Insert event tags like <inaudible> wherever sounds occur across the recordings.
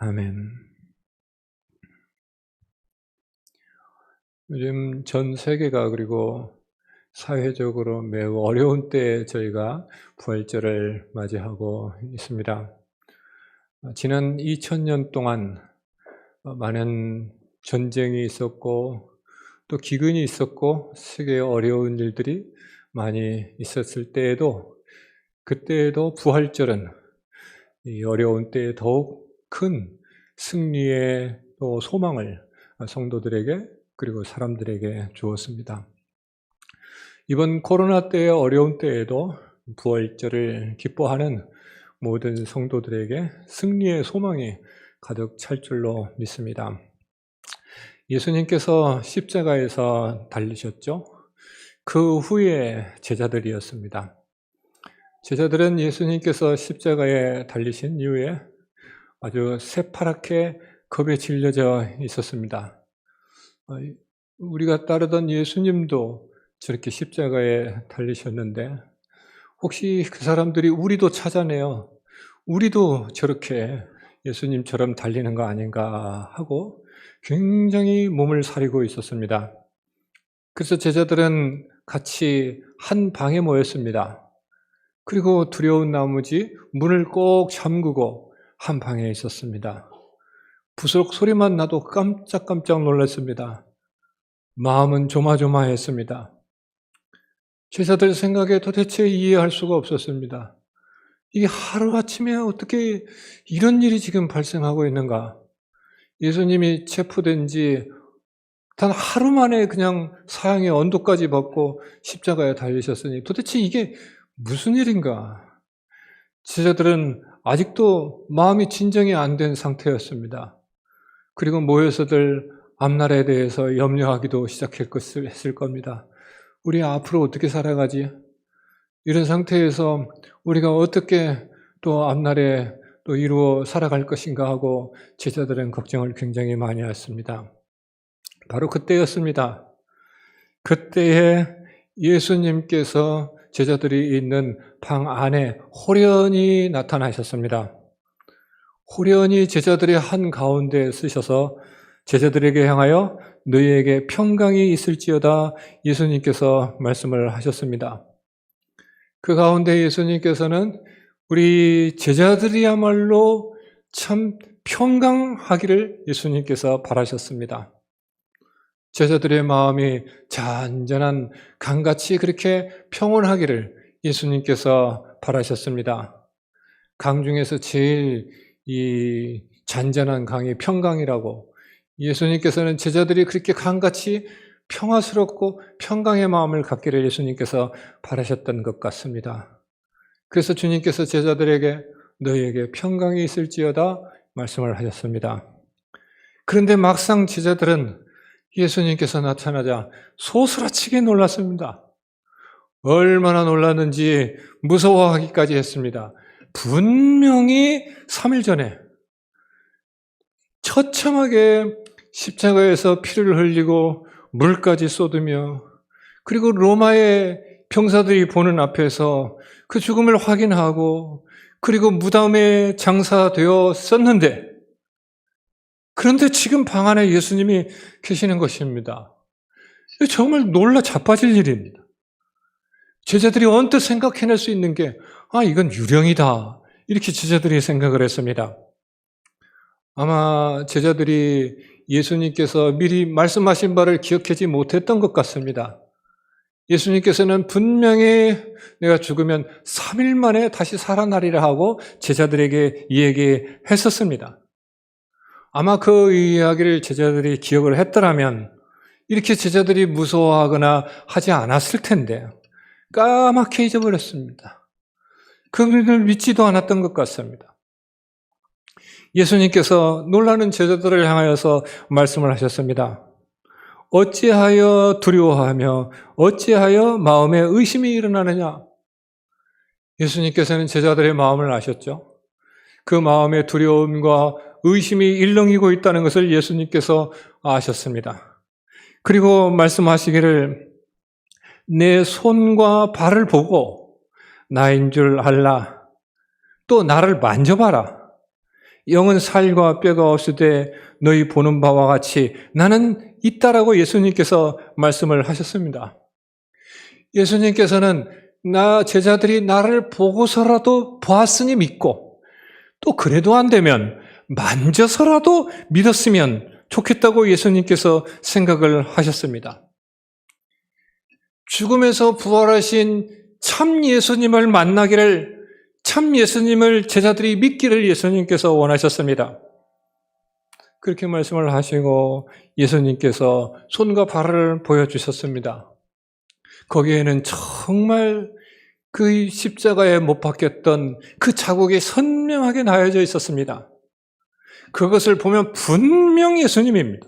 아멘. 요즘 전 세계가 그리고 사회적으로 매우 어려운 때에 저희가 부활절을 맞이하고 있습니다. 지난 2000년 동안 많은 전쟁이 있었고 또 기근이 있었고 세계에 어려운 일들이 많이 있었을 때에도 그때에도 부활절은 이 어려운 때에 더욱 큰 승리의 또 소망을 성도들에게 그리고 사람들에게 주었습니다. 이번 코로나 때의 어려운 때에도 부활절을 기뻐하는 모든 성도들에게 승리의 소망이 가득 찰 줄로 믿습니다. 예수님께서 십자가에서 달리셨죠? 그 후에 제자들이었습니다. 제자들은 예수님께서 십자가에 달리신 이후에 아주 새파랗게 겁에 질려져 있었습니다. 어, 우리가 따르던 예수님도 저렇게 십자가에 달리셨는데 혹시 그 사람들이 우리도 찾아내요. 우리도 저렇게 예수님처럼 달리는 거 아닌가 하고 굉장히 몸을 사리고 있었습니다. 그래서 제자들은 같이 한 방에 모였습니다. 그리고 두려운 나머지 문을 꼭 잠그고 한 방에 있었습니다. 부스럭 소리만 나도 깜짝깜짝 놀랐습니다. 마음은 조마조마했습니다. 제자들 생각에 도대체 이해할 수가 없었습니다. 이게 하루아침에 어떻게 이런 일이 지금 발생하고 있는가? 예수님이 체포된 지 단 하루 만에 그냥 사형의 언도까지 받고 십자가에 달리셨으니 도대체 이게 무슨 일인가? 제자들은 아직도 마음이 진정이 안 된 상태였습니다. 그리고 모여서들 앞날에 대해서 염려하기도 시작했을 겁니다. 우리 앞으로 어떻게 살아가지? 이런 상태에서 우리가 어떻게 또 앞날에 또 이루어 살아갈 것인가 하고 제자들은 걱정을 굉장히 많이 했습니다. 바로 그때였습니다. 그때에 예수님께서 제자들이 있는 방 안에 호련히 나타나셨습니다. 호련히 제자들의 한 가운데 쓰셔서 제자들에게 향하여 너희에게 평강이 있을지어다 예수님께서 말씀을 하셨습니다. 그 가운데 예수님께서는 우리 제자들이야말로 참 평강하기를 예수님께서 바라셨습니다. 제자들의 마음이 잔잔한 강같이 그렇게 평온하기를 예수님께서 바라셨습니다. 강 중에서 제일 이 잔잔한 강이 평강이라고 예수님께서는 제자들이 그렇게 강같이 평화스럽고 평강의 마음을 갖기를 예수님께서 바라셨던 것 같습니다. 그래서 주님께서 제자들에게 너희에게 평강이 있을지어다 말씀을 하셨습니다. 그런데 막상 제자들은 예수님께서 나타나자 소스라치게 놀랐습니다. 얼마나 놀랐는지 무서워하기까지 했습니다. 분명히 3일 전에 처참하게 십자가에서 피를 흘리고 물까지 쏟으며 그리고 로마의 병사들이 보는 앞에서 그 죽음을 확인하고 그리고 무덤에 장사되었었는데 그런데 지금 방 안에 예수님이 계시는 것입니다. 정말 놀라 자빠질 일입니다. 제자들이 언뜻 생각해낼 수 있는 게, 아, 이건 유령이다. 이렇게 제자들이 생각을 했습니다. 아마 제자들이 예수님께서 미리 말씀하신 바를 기억하지 못했던 것 같습니다. 예수님께서는 분명히 내가 죽으면 3일 만에 다시 살아나리라 하고 제자들에게 얘기했었습니다. 아마 그 이야기를 제자들이 기억을 했더라면 이렇게 제자들이 무서워하거나 하지 않았을 텐데 까맣게 잊어버렸습니다. 그분을 믿지도 않았던 것 같습니다. 예수님께서 놀라는 제자들을 향하여서 말씀을 하셨습니다. 어찌하여 두려워하며 어찌하여 마음에 의심이 일어나느냐? 예수님께서는 제자들의 마음을 아셨죠. 그 마음의 두려움과 의심이 일렁이고 있다는 것을 예수님께서 아셨습니다. 그리고 말씀하시기를 내 손과 발을 보고 나인 줄 알라. 또 나를 만져봐라. 영은 살과 뼈가 없으되 너희 보는 바와 같이 나는 있다라고 예수님께서 말씀을 하셨습니다. 예수님께서는 나 제자들이 나를 보고서라도 보았으니 믿고 또 그래도 안 되면 만져서라도 믿었으면 좋겠다고 예수님께서 생각을 하셨습니다. 죽음에서 부활하신 참 예수님을 만나기를 참 예수님을 제자들이 믿기를 예수님께서 원하셨습니다. 그렇게 말씀을 하시고 예수님께서 손과 발을 보여주셨습니다. 거기에는 정말 그 십자가에 못 박혔던 그 자국이 선명하게 나여져 있었습니다. 그것을 보면 분명 예수님입니다.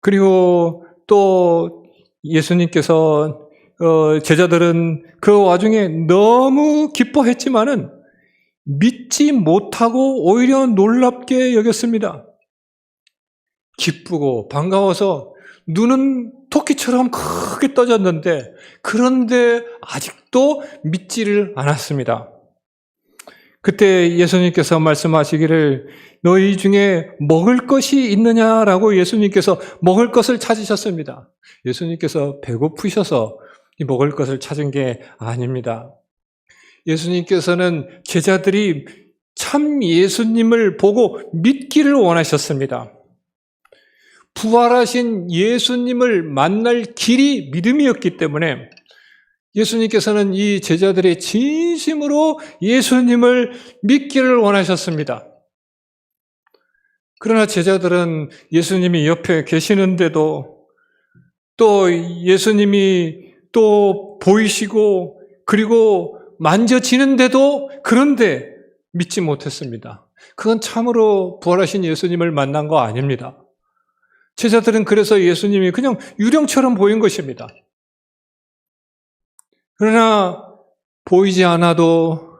그리고 또 예수님께서 어, 제자들은 그 와중에 너무 기뻐했지만은 믿지 못하고 오히려 놀랍게 여겼습니다. 기쁘고 반가워서 눈은 토끼처럼 크게 떠졌는데 그런데 아직도 믿지를 않았습니다. 그때 예수님께서 말씀하시기를 너희 중에 먹을 것이 있느냐라고 예수님께서 먹을 것을 찾으셨습니다. 예수님께서 배고프셔서 이 먹을 것을 찾은 게 아닙니다. 예수님께서는 제자들이 참 예수님을 보고 믿기를 원하셨습니다. 부활하신 예수님을 만날 길이 믿음이었기 때문에 예수님께서는 이 제자들의 진심으로 예수님을 믿기를 원하셨습니다. 그러나 제자들은 예수님이 옆에 계시는데도 또 예수님이 또 보이시고 그리고 만져지는데도 그런데 믿지 못했습니다. 그건 참으로 부활하신 예수님을 만난 거 아닙니다. 제자들은 그래서 예수님이 그냥 유령처럼 보인 것입니다. 그러나 보이지 않아도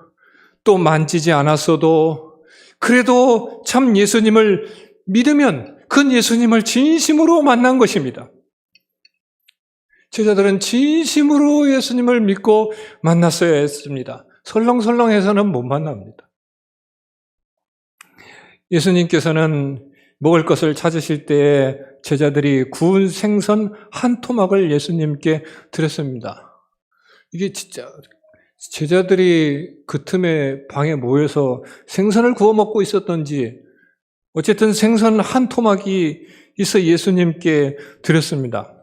또 만지지 않았어도 그래도 참 예수님을 믿으면 그 예수님을 진심으로 만난 것입니다. 제자들은 진심으로 예수님을 믿고 만났어야 했습니다. 설렁설렁해서는 못 만납니다. 예수님께서는 먹을 것을 찾으실 때에 제자들이 구운 생선 한 토막을 예수님께 드렸습니다. 이게 진짜 제자들이 그 틈에 방에 모여서 생선을 구워 먹고 있었던지 어쨌든 생선 한 토막이 있어 예수님께 드렸습니다.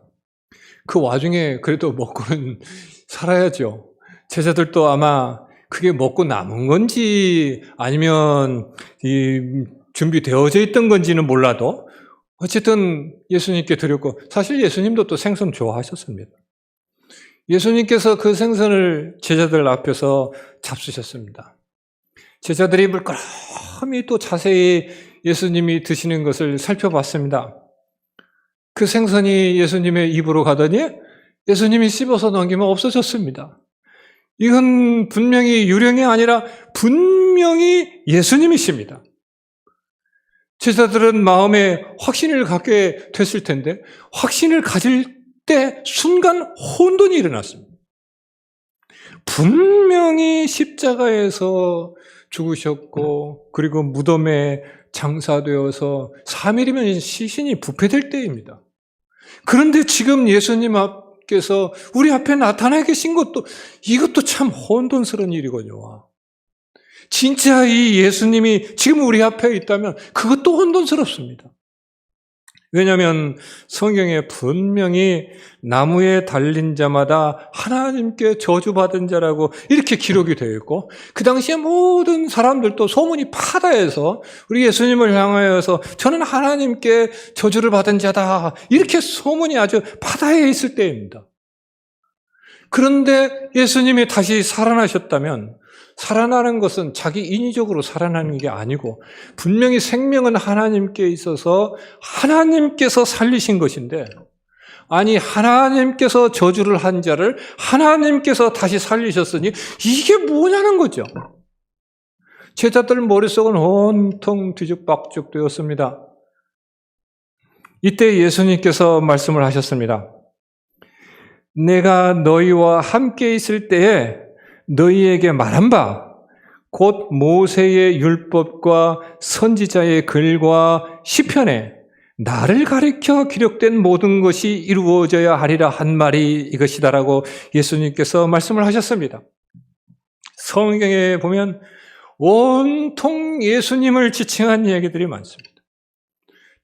그 와중에 그래도 먹고는 <laughs> 살아야죠. 제자들도 아마 그게 먹고 남은 건지 아니면 이 준비되어져 있던 건지는 몰라도 어쨌든 예수님께 드렸고 사실 예수님도 또 생선 좋아하셨습니다. 예수님께서 그 생선을 제자들 앞에서 잡수셨습니다. 제자들이 물끄러미 또 자세히 예수님이 드시는 것을 살펴봤습니다. 그 생선이 예수님의 입으로 가더니 예수님이 씹어서 넘기면 없어졌습니다. 이건 분명히 유령이 아니라 분명히 예수님이십니다. 제자들은 마음에 확신을 갖게 됐을 텐데 확신을 가질 때 순간 혼돈이 일어났습니다. 분명히 십자가에서 죽으셨고 그리고 무덤에 장사되어서 3일이면 시신이 부패될 때입니다. 그런데 지금 예수님 앞께서 우리 앞에 나타나 계신 것도 이것도 참 혼돈스러운 일이거든요. 진짜 이 예수님이 지금 우리 앞에 있다면 그것도 혼돈스럽습니다. 왜냐하면 성경에 분명히 나무에 달린 자마다 하나님께 저주받은 자라고 이렇게 기록이 되어 있고 그 당시에 모든 사람들도 소문이 파다해서 우리 예수님을 향하여서 저는 하나님께 저주를 받은 자다 이렇게 소문이 아주 파다해 있을 때입니다. 그런데 예수님이 다시 살아나셨다면 살아나는 것은 자기 인위적으로 살아나는 게 아니고 분명히 생명은 하나님께 있어서 하나님께서 살리신 것인데 아니 하나님께서 저주를 한 자를 하나님께서 다시 살리셨으니 이게 뭐냐는 거죠. 제자들 머릿속은 온통 뒤죽박죽 되었습니다. 이때 예수님께서 말씀을 하셨습니다. 내가 너희와 함께 있을 때에 너희에게 말한 바 곧 모세의 율법과 선지자의 글과 시편에 나를 가리켜 기록된 모든 것이 이루어져야 하리라 한 말이 이것이다라고 예수님께서 말씀을 하셨습니다. 성경에 보면 온통 예수님을 지칭한 이야기들이 많습니다.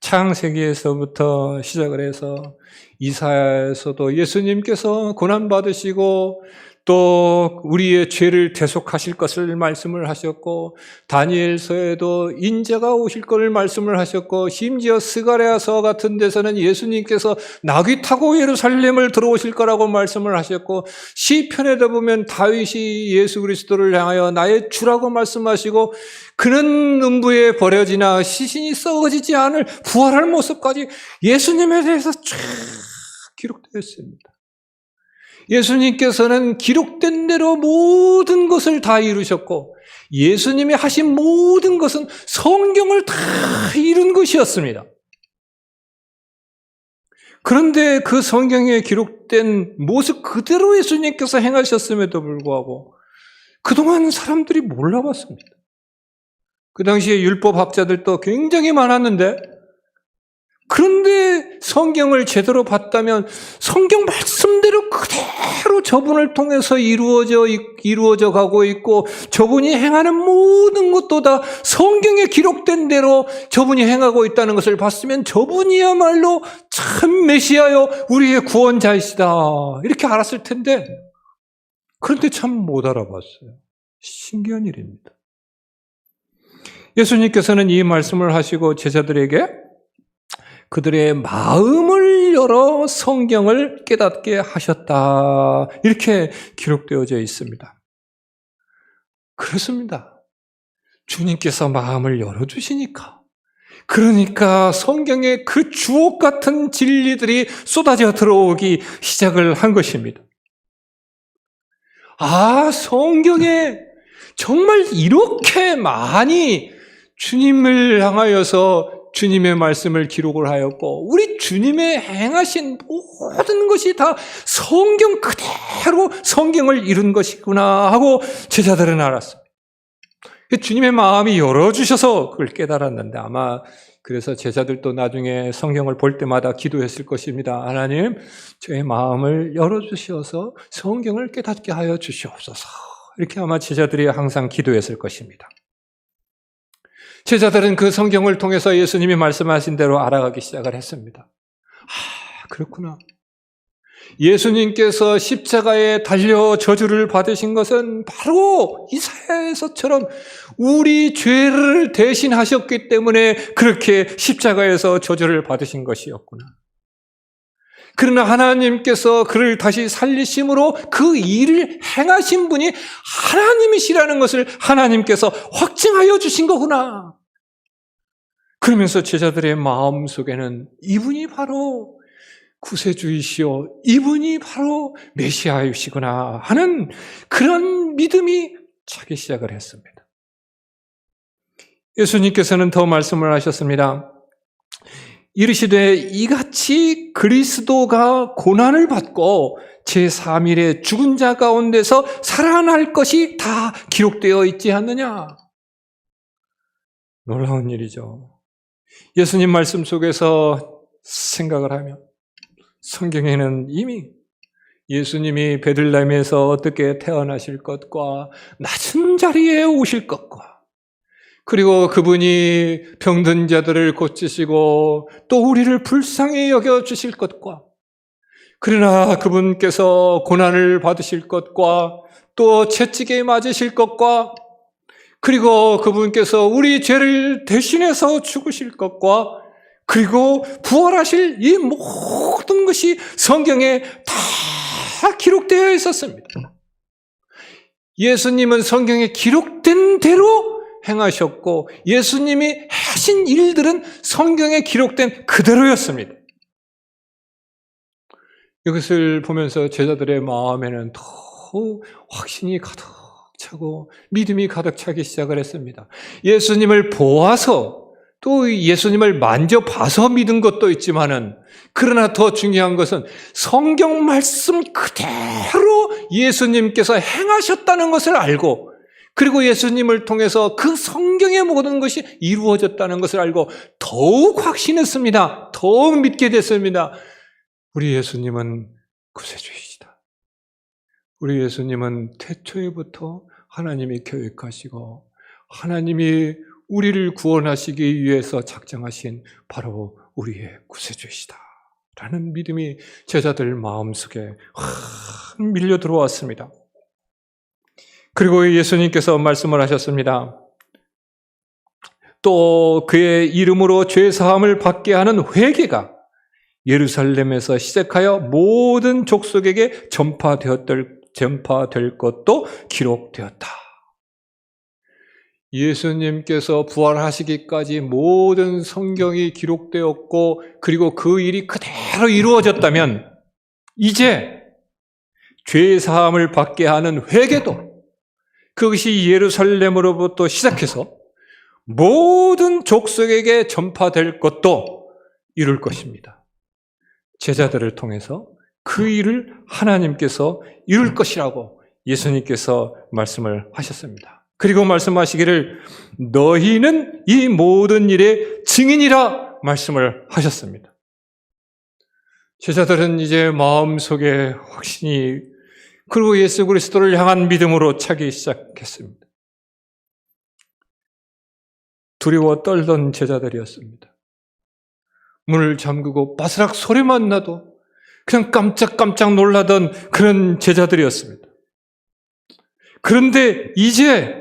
창세기에서부터 시작을 해서 이사야에서도 예수님께서 고난 받으시고 또 우리의 죄를 대속하실 것을 말씀을 하셨고 다니엘서에도 인자가 오실 것을 말씀을 하셨고 심지어 스가랴서 같은 데서는 예수님께서 나귀 타고 예루살렘을 들어오실 거라고 말씀을 하셨고 시편에도 보면 다윗이 예수 그리스도를 향하여 나의 주라고 말씀하시고 그는 음부에 버려지나 시신이 썩어지지 않을 부활할 모습까지 예수님에 대해서 쫙 기록되어 있습니다. 예수님께서는 기록된 대로 모든 것을 다 이루셨고 예수님이 하신 모든 것은 성경을 다 이룬 것이었습니다. 그런데 그 성경에 기록된 모습 그대로 예수님께서 행하셨음에도 불구하고 그동안 사람들이 몰라봤습니다. 그 당시에 율법학자들도 굉장히 많았는데 그런데 성경을 제대로 봤다면 성경 말씀대로 그대로 저분을 통해서 이루어져, 이루어져 가고 있고 저분이 행하는 모든 것도 다 성경에 기록된 대로 저분이 행하고 있다는 것을 봤으면 저분이야말로 참 메시아요, 우리의 구원자이시다. 이렇게 알았을 텐데 그런데 참 못 알아봤어요. 신기한 일입니다. 예수님께서는 이 말씀을 하시고 제자들에게 그들의 마음을 열어 성경을 깨닫게 하셨다. 이렇게 기록되어져 있습니다. 그렇습니다. 주님께서 마음을 열어주시니까. 그러니까 성경에 그 주옥 같은 진리들이 쏟아져 들어오기 시작을 한 것입니다. 아, 성경에 정말 이렇게 많이 주님을 향하여서 주님의 말씀을 기록을 하였고 우리 주님의 행하신 모든 것이 다 성경 그대로 성경을 이룬 것이구나 하고 제자들은 알았습니다. 주님의 마음이 열어주셔서 그걸 깨달았는데 아마 그래서 제자들도 나중에 성경을 볼 때마다 기도했을 것입니다. 하나님, 저의 마음을 열어주셔서 성경을 깨닫게 하여 주시옵소서. 이렇게 아마 제자들이 항상 기도했을 것입니다. 제자들은 그 성경을 통해서 예수님이 말씀하신 대로 알아가기 시작을 했습니다. 아, 그렇구나. 예수님께서 십자가에 달려 저주를 받으신 것은 바로 이사야에서처럼 우리 죄를 대신하셨기 때문에 그렇게 십자가에서 저주를 받으신 것이었구나. 그러나 하나님께서 그를 다시 살리심으로 그 일을 행하신 분이 하나님이시라는 것을 하나님께서 확증하여 주신 거구나. 그러면서 제자들의 마음 속에는 이분이 바로 구세주이시오. 이분이 바로 메시아이시구나 하는 그런 믿음이 차기 시작을 했습니다. 예수님께서는 더 말씀을 하셨습니다. 이르시되 이같이 그리스도가 고난을 받고 제3일에 죽은 자 가운데서 살아날 것이 다 기록되어 있지 않느냐? 놀라운 일이죠. 예수님 말씀 속에서 생각을 하면 성경에는 이미 예수님이 베들레헴에서 어떻게 태어나실 것과 낮은 자리에 오실 것과 그리고 그분이 병든 자들을 고치시고 또 우리를 불쌍히 여겨 주실 것과 그러나 그분께서 고난을 받으실 것과 또 채찍에 맞으실 것과 그리고 그분께서 우리 죄를 대신해서 죽으실 것과 그리고 부활하실 이 모든 것이 성경에 다 기록되어 있었습니다. 예수님은 성경에 기록된 대로 행하셨고 예수님이 하신 일들은 성경에 기록된 그대로였습니다. 이것을 보면서 제자들의 마음에는 더 확신이 가득 차고 믿음이 가득 차기 시작을 했습니다. 예수님을 보아서 또 예수님을 만져봐서 믿은 것도 있지만은 그러나 더 중요한 것은 성경 말씀 그대로 예수님께서 행하셨다는 것을 알고 그리고 예수님을 통해서 그 성경의 모든 것이 이루어졌다는 것을 알고 더욱 확신했습니다. 더욱 믿게 됐습니다. 우리 예수님은 구세주이시다. 우리 예수님은 태초에부터 하나님이 계획하시고 하나님이 우리를 구원하시기 위해서 작정하신 바로 우리의 구세주이시다. 라는 믿음이 제자들 마음속에 확 밀려 들어왔습니다. 그리고 예수님께서 말씀을 하셨습니다. 또 그의 이름으로 죄 사함을 받게 하는 회개가 예루살렘에서 시작하여 모든 족속에게 전파되었들 전파될 것도 기록되었다. 예수님께서 부활하시기까지 모든 성경이 기록되었고 그리고 그 일이 그대로 이루어졌다면 이제 죄 사함을 받게 하는 회개도 그것이 예루살렘으로부터 시작해서 모든 족속에게 전파될 것도 이룰 것입니다. 제자들을 통해서 그 일을 하나님께서 이룰 것이라고 예수님께서 말씀을 하셨습니다. 그리고 말씀하시기를 너희는 이 모든 일의 증인이라 말씀을 하셨습니다. 제자들은 이제 마음속에 확신이 그리고 예수 그리스도를 향한 믿음으로 차기 시작했습니다. 두려워 떨던 제자들이었습니다. 문을 잠그고 바스락 소리만 나도 그냥 깜짝깜짝 놀라던 그런 제자들이었습니다. 그런데 이제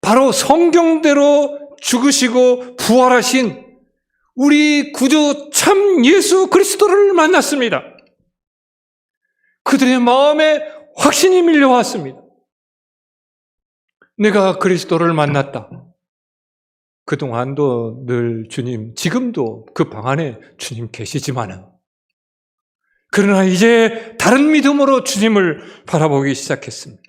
바로 성경대로 죽으시고 부활하신 우리 구주 참 예수 그리스도를 만났습니다. 그들의 마음에 확신이 밀려왔습니다. 내가 그리스도를 만났다. 그동안도 늘 주님, 지금도 그 방 안에 주님 계시지만은, 그러나 이제 다른 믿음으로 주님을 바라보기 시작했습니다.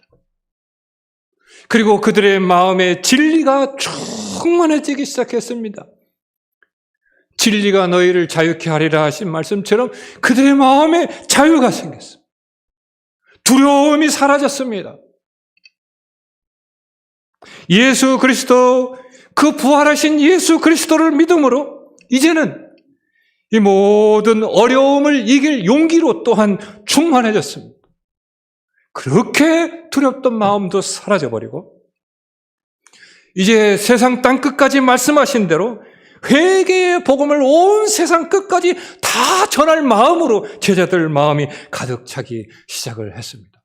그리고 그들의 마음에 진리가 충만해지기 시작했습니다. 진리가 너희를 자유케 하리라 하신 말씀처럼 그들의 마음에 자유가 생겼습니다. 두려움이 사라졌습니다. 예수 그리스도, 그 부활하신 예수 그리스도를 믿음으로 이제는 이 모든 어려움을 이길 용기로 또한 충만해졌습니다. 그렇게 두렵던 마음도 사라져버리고, 이제 세상 땅 끝까지 말씀하신 대로 회개의 복음을 온 세상 끝까지 다 전할 마음으로 제자들 마음이 가득 차기 시작을 했습니다.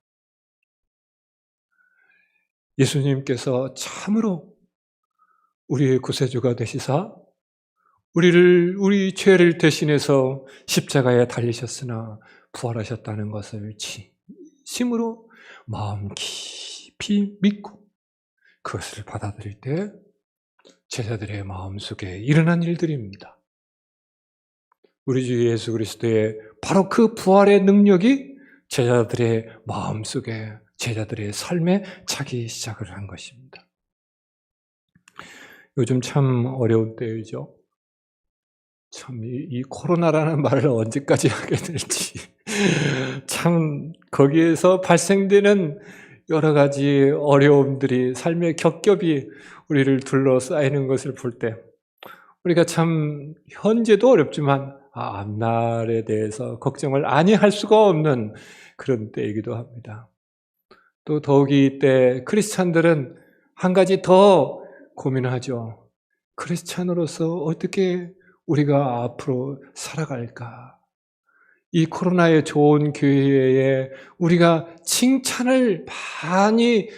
예수님께서 참으로 우리의 구세주가 되시사 우리를 우리 죄를 대신해서 십자가에 달리셨으나 부활하셨다는 것을 진심으로 마음 깊이 믿고 그것을 받아들일 때 제자들의 마음속에 일어난 일들입니다. 우리 주 예수 그리스도의 바로 그 부활의 능력이 제자들의 마음속에 제자들의 삶에 차기 시작을 한 것입니다. 요즘 참 어려운 때이죠. 참, 이, 이 코로나라는 말을 언제까지 <laughs> 하게 될지. 참, 거기에서 발생되는 여러 가지 어려움들이, 삶의 겹겹이 우리를 둘러싸이는 것을 볼 때, 우리가 참, 현재도 어렵지만, 아, 앞날에 대해서 걱정을 아니 할 수가 없는 그런 때이기도 합니다. 또 더욱이 이때 크리스찬들은 한 가지 더 고민하죠. 크리스찬으로서 어떻게 우리가 앞으로 살아갈까? 이 코로나의 좋은 교회에 우리가 칭찬을 많이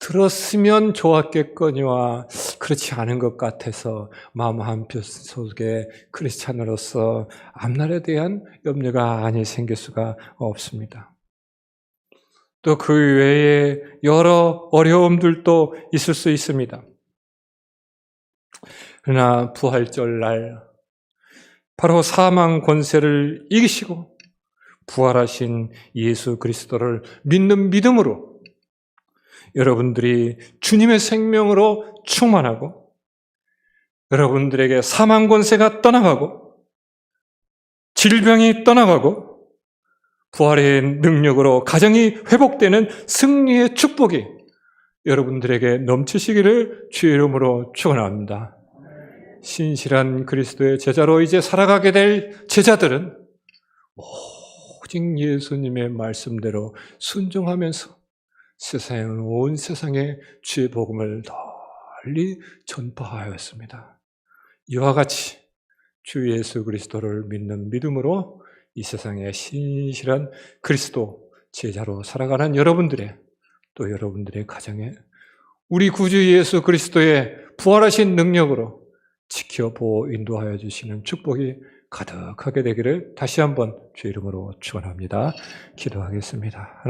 들었으면 좋았겠거니와 그렇지 않은 것 같아서 마음 한편 속에 크리스찬으로서 앞날에 대한 염려가 아니 생길 수가 없습니다. 또 그 외에 여러 어려움들도 있을 수 있습니다. 그러나 부활절 날 바로 사망 권세를 이기시고 부활하신 예수 그리스도를 믿는 믿음으로 여러분들이 주님의 생명으로 충만하고 여러분들에게 사망 권세가 떠나가고 질병이 떠나가고 부활의 능력으로 가정이 회복되는 승리의 축복이 여러분들에게 넘치시기를 주의 이름으로 축원합니다. 신실한 그리스도의 제자로 이제 살아가게 될 제자들은 오직 예수님의 말씀대로 순종하면서 세상에 온 세상에 주의 복음을 널리 전파하였습니다. 이와 같이 주 예수 그리스도를 믿는 믿음으로 이 세상에 신실한 그리스도 제자로 살아가는 여러분들의 또 여러분들의 가정에 우리 구주 예수 그리스도의 부활하신 능력으로 지켜보호 인도하여 주시는 축복이 가득하게 되기를 다시 한번 주의 이름으로 축원합니다. 기도하겠습니다.